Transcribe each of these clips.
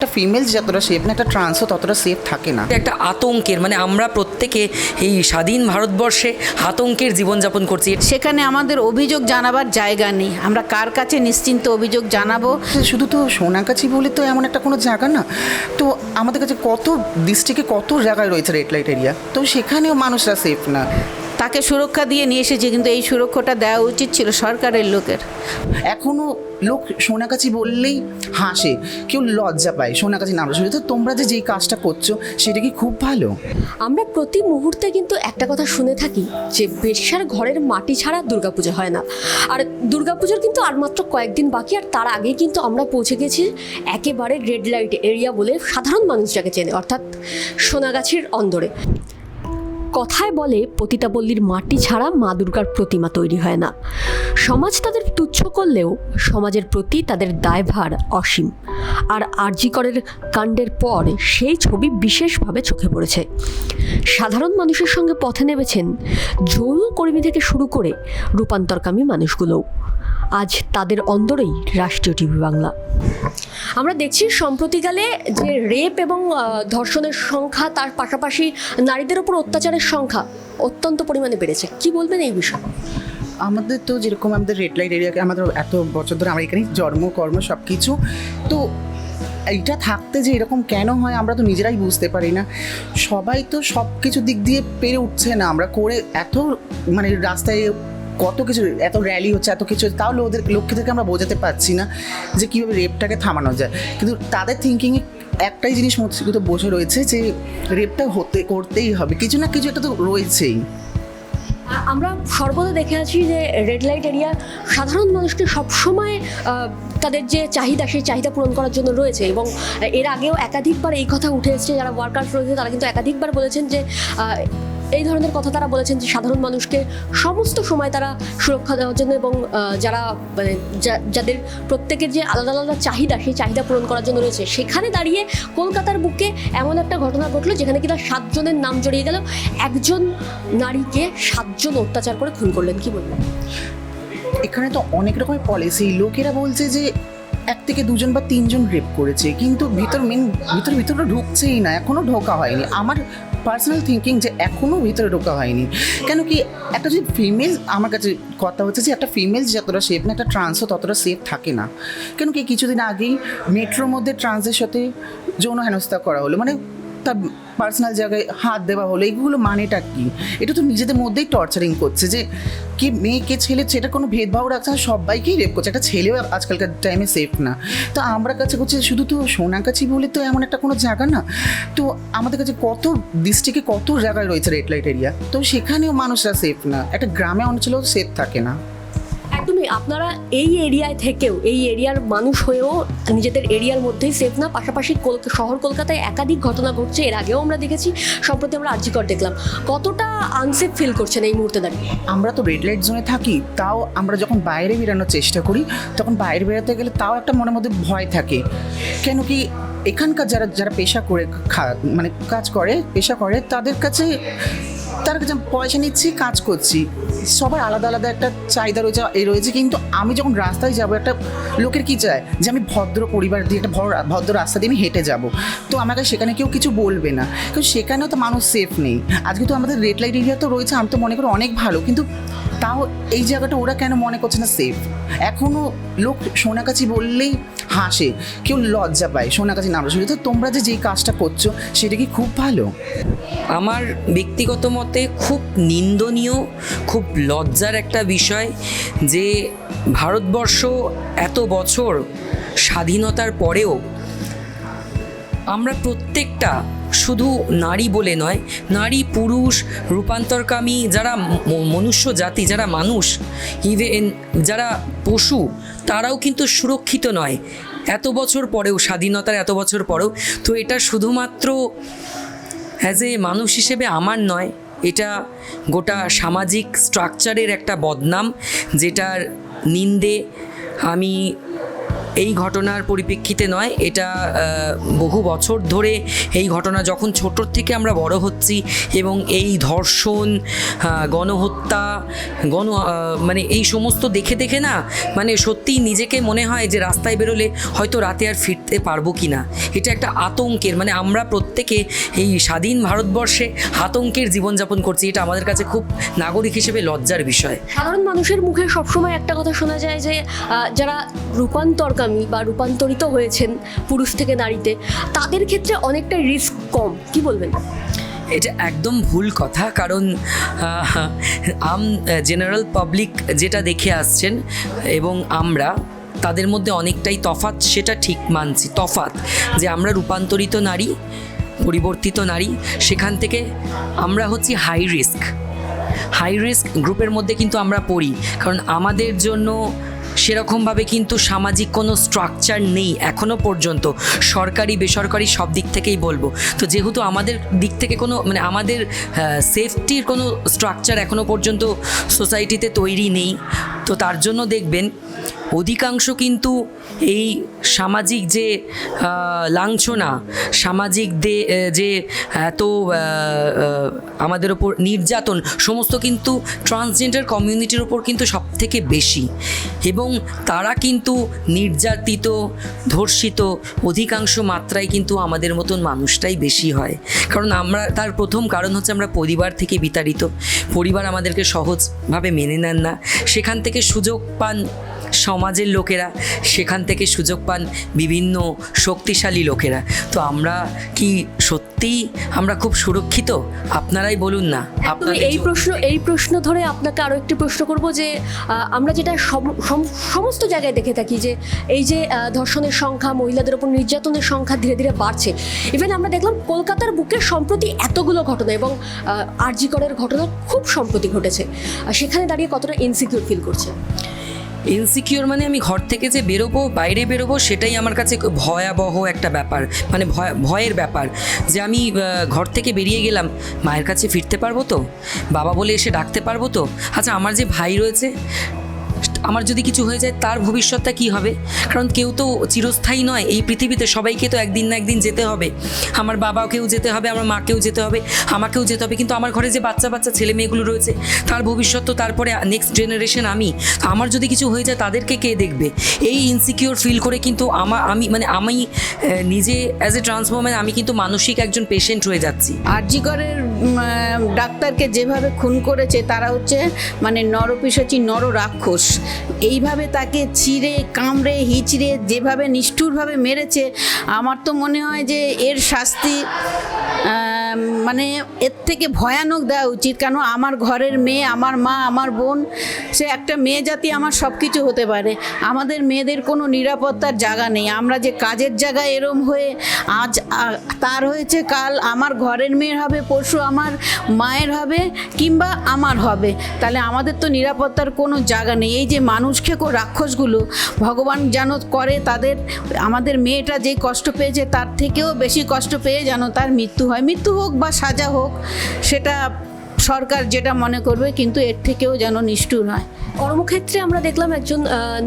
একটা ফিমেল যতটা সেফ না একটা ট্রান্সও ততটা সেফ থাকে না। একটা আতঙ্কের মানে আমরা প্রত্যেকে এই স্বাধীন ভারতবর্ষে আতঙ্কের জীবনযাপন করছি। সেখানে আমাদের অভিযোগ জানাবার জায়গা নেই। আমরা কার কাছে নিশ্চিন্ত অভিযোগ জানাব? শুধু তো সোনাগাছি বলে তো এমন একটা কোনো জায়গা না। তো আমাদের কাছে কত ডিস্ট্রিক্টে কত জায়গায় রয়েছে রেড লাইট এরিয়া তো সেখানেও মানুষরা সেফ না। তাকে সুরক্ষা দিয়ে নিয়ে এসেছে কিন্তু এই সুরক্ষাটা দেওয়া উচিত ছিল সরকারের লোকের। এখনও লোক সোনাগাছি বললেই হাসে কেউ লজ্জা পায় সোনাগাছি নাম শুনে। তো তোমরা যে যেই কাজটা করছ সেটা কি খুব ভালো? আমরা প্রতি মুহূর্তে কিন্তু একটা কথা শুনে থাকি যে বেশ্যার ঘরের মাটি ছাড়া দুর্গাপূজা হয় না। আর দুর্গাপুজোর কিন্তু আর মাত্র কয়েকদিন বাকি আর তার আগেই কিন্তু আমরা পৌঁছে গেছি একেবারে রেড লাইট এরিয়া বলে সাধারণ মানুষ যাকে চেনে অর্থাৎ সোনাগাছির অন্দরে। কথায় বলে পতিতাপল্লীর মাটি ছাড়া মা দুর্গার প্রতিমা তৈরি হয় না। সমাজ তাদের তুচ্ছ করলেও, সমাজের প্রতি তাদের দায়ভার অসীম। আর আরজিকরের কাণ্ডের পর সেই ছবি বিশেষভাবে চোখে পড়েছে। সাধারণ মানুষের সঙ্গে পথে নেমেছেন, যৌন কর্মী থেকে শুরু করে রূপান্তরকামী মানুষগুলোও। আজ তাদের অন্দরেই রাষ্ট্রীয় টিভি বাংলা। আমরা দেখছি সম্প্রতিকালে যে রেপ এবং ধর্ষণের সংখ্যা তার পাশাপাশি নারীদের ওপর অত্যাচারের সংখ্যা অত্যন্ত পরিমাণে বেড়েছে। কি বলবেন এই বিষয়ে? আমাদের তো যেরকম আমাদের রেড লাইট এরিয়াকে আমাদের এত বছর ধরে আমরা এখানে জন্ম কর্ম সব কিছু তো এইটা থাকতে যে এরকম কেন হয় আমরা তো নিজেরাই বুঝতে পারি না। সবাই তো সব কিছু দিক দিয়ে পেরে উঠছে না। আমরা করে এত মানে রাস্তায় কত কিছু, এত র্যালি হচ্ছে, এত কিছু, তাহলে ওদের লক্ষ্য থেকে আমরা বোঝাতে পারছি না যে কীভাবে রেপটাকে থামানো যায়। কিন্তু তাদের থিঙ্কিংয়ে একটাই জিনিস মস্তিষ্ক বসে রয়েছে যে রেপটা হতে, করতেই হবে। কিছু না কিছু একটা তো রয়েছেই। আমরা সর্বদা দেখে আছি যে রেড লাইট এরিয়া সাধারণ মানুষকে সবসময় তাদের যে চাহিদা, সেই চাহিদা পূরণ করার জন্য রয়েছে এবং এর আগেও একাধিকবার এই কথা উঠে এসেছে, যারা ওয়ার্কার্স রয়েছে, তারা কিন্তু একাধিকবার বলেছেন যে এই ধরনের কথা তারা বলেছেন যে সাধারণ মানুষকে সমস্ত সময় তারা সুরক্ষা দেওয়ার জন্য এবং যারা মানে যাদের প্রত্যেকের যে আলাদা আলাদা চাহিদা, সেই চাহিদা পূরণ করার জন্য রয়েছে। সেখানে দাঁড়িয়ে কলকাতার বুকে এমন একটা ঘটনা ঘটলো যেখানে কিনা সাতজনের নাম জড়িয়ে গেল। একজন নারীকে সাতজন অত্যাচার করে খুন করলেন। কি বলবেন? এখানে তো অনেক রকমের পলিসি লোকেরা বলছে যে এক থেকে দুজন বা তিনজন রেপ করেছে। কিন্তু ভিতর মেন ভিতর, ভিতরটা ঢুকছেই না। এখনও ঢোকা হয়নি। আমার পার্সোনাল থিঙ্কিং যে এখনও ভিতরে ঢোকা হয়নি। কেন কি একটা যে ফিমেল আমার কাছে কথা হচ্ছে যে একটা ফিমেল যতটা সেফ না, একটা ট্রান্সও ততটা সেফ থাকে না। কেন কি কিছুদিন আগেই মেট্রোর মধ্যে ট্রান্সের সাথে যৌন হেনস্থা করা হলো। মানে তার পার্সোনাল জায়গায় হাত দেওয়া হলো, এগুলো মানেটা কি? এটা তো নিজেদের মধ্যেই টর্চারিং করছে যে, কি মেয়ে, কে ছেলে সেটা কোনো ভেদভাব রাখছে না, সবাইকেই রেপ করছে। একটা ছেলেও আজকালকার টাইমে সেফ না। তো আমরা কাছে করছে শুধু তো সোনাগাছি বলে তো এমন একটা কোনো জায়গা না। তো আমাদের কাছে কত ডিস্ট্রিক্টে কত জায়গায় রয়েছে রেড লাইট এরিয়া তো সেখানেও মানুষরা সেফ না। একটা গ্রামে অঞ্চলেও সেফ থাকে না। একদমই আপনারা এই এরিয়ায় থেকেও, এই এরিয়ার মানুষ হয়েও নিজেদের এরিয়ার মধ্যেই সেফ না, পাশাপাশি শহর কলকাতায় একাধিক ঘটনা ঘটছে, এর আগেও আমরা দেখেছি, সম্প্রতি আমরা আর্জিকর দেখলাম। কতটা আনসেফ ফিল করছেন এই মুহূর্তে দাঁড়িয়ে? আমরা তো রেড লাইট জোনে থাকি, তাও আমরা যখন বাইরে বেরানোর চেষ্টা করি, তখন বাইরে বেরোতে গেলে তাও একটা মনের মধ্যে ভয় থাকে। কেন কি এখানকার যারা যারা পেশা করে মানে কাজ করে, পেশা করে, তাদের কাছে, তার কাছে পয়সা নিচ্ছি, কাজ করছি। সবার আলাদা আলাদা একটা চাহিদা রয়েছে, এ রয়েছে, কিন্তু আমি যখন রাস্তায় যাব, একটা লোকের কি চায়? যে আমি ভদ্র পরিবার দিয়ে, একটা ভদ্র ভদ্র রাস্তা দিয়ে আমি হেঁটে যাব। তো আমাকে সেখানে কেউ কিছু বলবে না। কিন্তু সেখানেও তো মানুষ সেফ নেই। আজকে তো আমাদের রেড লাইট এরিয়া তো রয়েছে, আমি তো মনে করি অনেক ভালো, কিন্তু তাও এই জায়গাটা ওরা কেন মনে করছে না সেফ এখনও লোক সোনাকাছি বললেই হাসে, কেউ লজ্জা পায় সোনাকাছি নাম শুনে তো তোমরা যে যেই কাজটা করছ, সেটা কি খুব ভালো? আমার ব্যক্তিগত মতে খুব নিন্দনীয়, খুব লজ্জার একটা বিষয় যে ভারতবর্ষ এত বছর স্বাধীনতার পরেও আমরা প্রত্যেকটা শুধু নারী বলে নয়, নারী, পুরুষ, রূপান্তরকামী, যারা মনুষ্য জাতি, যারা মানুষ ইভেন যারা পশু, তারাও কিন্তু সুরক্ষিত নয়। এত বছর পরেও, স্বাধীনতার এত বছর পরেও, তো এটা শুধুমাত্র অ্যাজ এ মানুষ হিসেবে আমার নয়, এটা গোটা সামাজিক স্ট্রাকচারের একটা বদনাম, যেটার নিন্দে আমি এই ঘটনার পরিপ্রেক্ষিতে নয়, এটা বহু বছর ধরে এই ঘটনা যখন ছোটোর থেকে আমরা বড় হচ্ছি এবং এই ধর্ষণ গণহত্যা, গণ মানে এই সমস্ত দেখে দেখে না মানে সত্যিই নিজেকে মনে হয় যে রাস্তায় বেরোলে হয়তো রাতে আর ফিরতে পারব কি না এটা একটা আতঙ্কের মানে আমরা প্রত্যেকে এই স্বাধীন ভারতবর্ষে আতঙ্কের জীবনযাপন করছি, এটা আমাদের কাছে খুব নাগরিক হিসেবে লজ্জার বিষয়। সাধারণ মানুষের মুখে সবসময় একটা কথা শোনা যায় যে যারা যারা রূপান্তরকামী বা রূপান্তরিত হয়েছেন পুরুষ থেকে নারীতে, তাদের ক্ষেত্রে অনেকটা রিস্ক কম, কি বলবেন? এটা একদম ভুল কথা, কারণ আম জেনারেল পাবলিক যেটা দেখে আসছেন এবং আমরা, তাদের মধ্যে অনেকটাই তফাৎ সেটা ঠিক মানছি, তফাৎ যে আমরা রূপান্তরিত নারী, পরিবর্তিত নারী, সেখান থেকে আমরা হচ্ছি হাই রিস্ক হাই রিস্ক গ্রুপের মধ্যে কিন্তু আমরা পড়ি, কারণ আমাদের জন্য সেরকমভাবে কিন্তু সামাজিক কোনো স্ট্রাকচার নেই এখনও পর্যন্ত। সরকারি, বেসরকারি সব দিক থেকেই বলব। তো যেহেতু আমাদের দিক থেকে কোনো মানে আমাদের সেফটির কোনো স্ট্রাকচার এখনও পর্যন্ত সোসাইটিতে তৈরি নেই, তো তার জন্য দেখবেন অধিকাংশ কিন্তু এই সামাজিক যে লাঞ্ছনা, সামাজিক দে- যে এত আমাদের ওপর নির্যাতন, সমস্ত কিন্তু ট্রান্সজেন্ডার কমিউনিটির ওপর কিন্তু সব থেকে বেশি। এবং তারা কিন্তু নির্যাতিত, ধর্ষিত অধিকাংশ মাত্রায় কিন্তু আমাদের মতন মানুষটাই বেশি হয়। কারণ আমরা, তার প্রথম কারণ হচ্ছে আমরা পরিবার থেকে বিতাড়িত। পরিবার আমাদেরকে সহজভাবে মেনে নেন না। সেখান থেকে সুযোগ পান সমাজের লোকেরা সেখান থেকে সুযোগ পান বিভিন্ন শক্তিশালী লোকেরা। তো আমরা কি সত্যিই আমরা খুব সুরক্ষিত? আপনারাই বলুন না আপনাদের এই প্রশ্ন এই প্রশ্ন ধরে আপনাকে আরও একটি প্রশ্ন করব যে আমরা যেটা সম- সম- সমস্ত জায়গায় দেখে থাকি যে এই যে ধর্ষণের সংখ্যা মহিলাদের উপর নির্যাতনের সংখ্যা ধীরে ধীরে বাড়ছে। ইভেন আমরা দেখলাম কলকাতার বুকে সম্প্রতি এতগুলো ঘটনা এবং আরজিকরের ঘটনা খুব সম্প্রতি ঘটেছে। সেখানে দাঁড়িয়ে কতটা ইনসিকিউর ফিল করছে? ইনসিকিউর মানে আমি ঘর থেকে যে বেরোবো, বাইরে বেরোবো, সেটাই আমার কাছে ভয়াবহ একটা ব্যাপার। মানে ভয়, ভয়ের ব্যাপার। যে আমি ঘর থেকে বেরিয়ে গেলাম, মায়ের কাছে ফিরতে পারব তো? বাবা বলে এসে ডাকতে পারব তো? আচ্ছা আমার যে ভাই রয়েছে আমার যদি কিছু হয়ে যায় তার ভবিষ্যৎটা কি হবে? কারণ কেউ তো চিরস্থায়ী নয় এই পৃথিবীতে সবাইকে তো একদিন না একদিন যেতে হবে। আমার বাবাকেও যেতে হবে আমার মাকেও যেতে হবে আমাকেও যেতে হবে কিন্তু আমার ঘরে যে বাচ্চা বাচ্চা ছেলে মেয়েগুলো রয়েছে তার ভবিষ্যৎ তো তারপরে নেক্সট জেনারেশন আমি। আমার যদি কিছু হয়ে যায় তাদেরকে কে দেখবে? এই ইনসিকিউর ফিল করে কিন্তু আমার আমি মানে আমি নিজে অ্যাজ এ ট্রান্সফর্মেন আমি কিন্তু মানসিক একজন পেশেন্ট হয়ে যাচ্ছি। আহ, ডাক্তারকে যেভাবে খুন করেছে, তারা হচ্ছে মানে নরপিসাচী নর রাক্ষস এইভাবে তাকে ছিঁড়ে কামড়ে, হিচড়ে, যেভাবে নিষ্ঠুরভাবে মেরেছে, আমার তো মনে হয় যে এর শাস্তি মানে এর থেকে ভয়ানক দেওয়া উচিত। কেন আমার ঘরের মেয়ে, আমার মা, আমার বোন, সে একটা মেয়ে জাতি আমার সব কিছু হতে পারে। আমাদের মেয়েদের কোনো নিরাপত্তার জায়গা নেই। আমরা যে কাজের জায়গায় এরম হয়ে আজ তার হয়েছে, কাল আমার ঘরের মেয়ের হবে, পরশু আমার মায়ের হবে, কিংবা আমার হবে। তাহলে আমাদের তো নিরাপত্তার কোনো জায়গা নেই। এই যে মানুষ খেকো রাক্ষসগুলো, ভগবান যেন করে তাদের, আমাদের মেয়েটা যে কষ্ট পেয়েছে, তার থেকেও বেশি কষ্ট পেয়ে যেন তার মৃত্যু হয়। মৃত্যু হোক বা সাজা হোক, সেটা সরকার যেটা মনে করবে, কিন্তু এর থেকেও যেন নিষ্ঠুর হয়। কর্মক্ষেত্রে আমরা দেখলাম একজন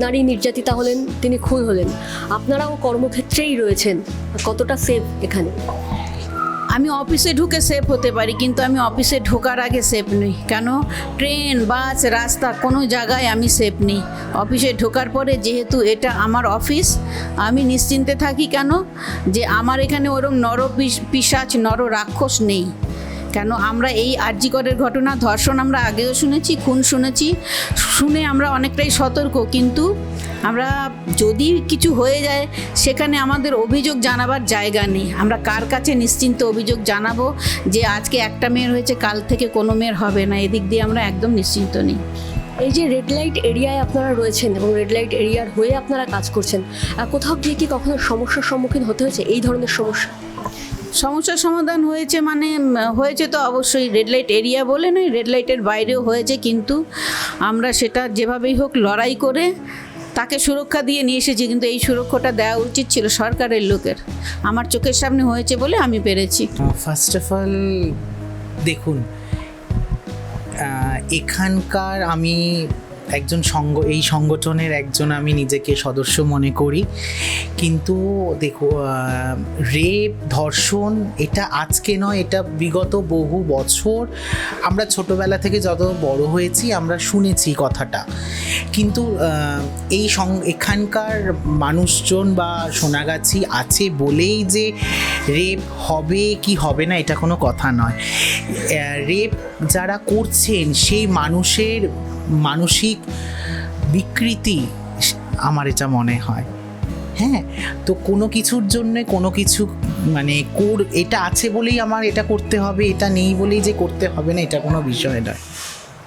নারী নির্যাতিতা হলেন, তিনি খুন হলেন। আপনারাও কর্মক্ষেত্রেই রয়েছেন, কতটা সেফ এখানে? আমি অফিসে ঢুকে সেফ হতে পারি, কিন্তু আমি অফিসে ঢোকার আগে সেফ নই। কেন? ট্রেন, বাস, রাস্তা, কোনো জায়গায় আমি সেফ নেই। অফিসে ঢোকার পরে যেহেতু এটা আমার অফিস, আমি নিশ্চিন্তে থাকি কেন? যে আমার এখানে ওরম নর পিসাচ নর রাক্ষস নেই। কেন আমরা এই আর্যিকরের ঘটনা, ধর্ষণ আমরা আগেও শুনেছি, খুন শুনেছি, শুনে আমরা অনেকটাই সতর্ক। কিন্তু আমরা যদি কিছু হয়ে যায়, সেখানে আমাদের অভিযোগ জানাবার জায়গা নেই। আমরা কার কাছে নিশ্চিন্ত অভিযোগ জানাব যে আজকে একটা মেয়ের হয়েছে, কাল থেকে কোনো মেয়ের হবে না? এদিক দিয়ে আমরা একদম নিশ্চিন্ত নেই। এই যে রেড লাইট এরিয়ায় আপনারা রয়েছেন এবং রেড লাইট এরিয়ার হয়ে আপনারা কাজ করছেন কোথাও গিয়ে কি কখনো সমস্যার সম্মুখীন হতে হয়েছে? এই ধরনের সমস্যা? সমস্যার সমাধান হয়েছে মানে হয়েছে তো অবশ্যই রেড লাইট এরিয়া বলে নয় রেড লাইটের বাইরেও হয়েছে কিন্তু আমরা সেটা যেভাবেই হোক লড়াই করে তাকে সুরক্ষা দিয়ে নিয়ে এসেছি কিন্তু এই সুরক্ষাটা দেওয়া উচিত ছিল সরকারের লোকের। আমার চোখের সামনে হয়েছে বলে আমি পেরেছি। ফার্স্ট অফ অল দেখুন এখানকার আমি একজন সঙ্গ, এই সংগঠনের একজন আমি নিজেকে সদস্য মনে করি। কিন্তু দেখো রেপ, ধর্ষণ, এটা আজকে নয়, এটা বিগত বহু বছর আমরা ছোটবেলা থেকে যত বড় হয়েছি আমরা শুনেছি কথাটা। কিন্তু এই সং, এখানকার মানুষজন বা সোনাগাছি আছে বলেই যে রেপ হবে কি হবে না, এটা কোনো কথা নয়। রেপ যারা করছেন সেই মানুষের মানসিক বিকৃতি আমার এটা মনে হয়। হ্যাঁ তো কোনো কিছুর জন্য কোনো কিছু মানে কোর এটা আছে বলেই আমার এটা করতে হবে, এটা নেই বলেই যে করতে হবে না, এটা কোনো বিষয় নয়।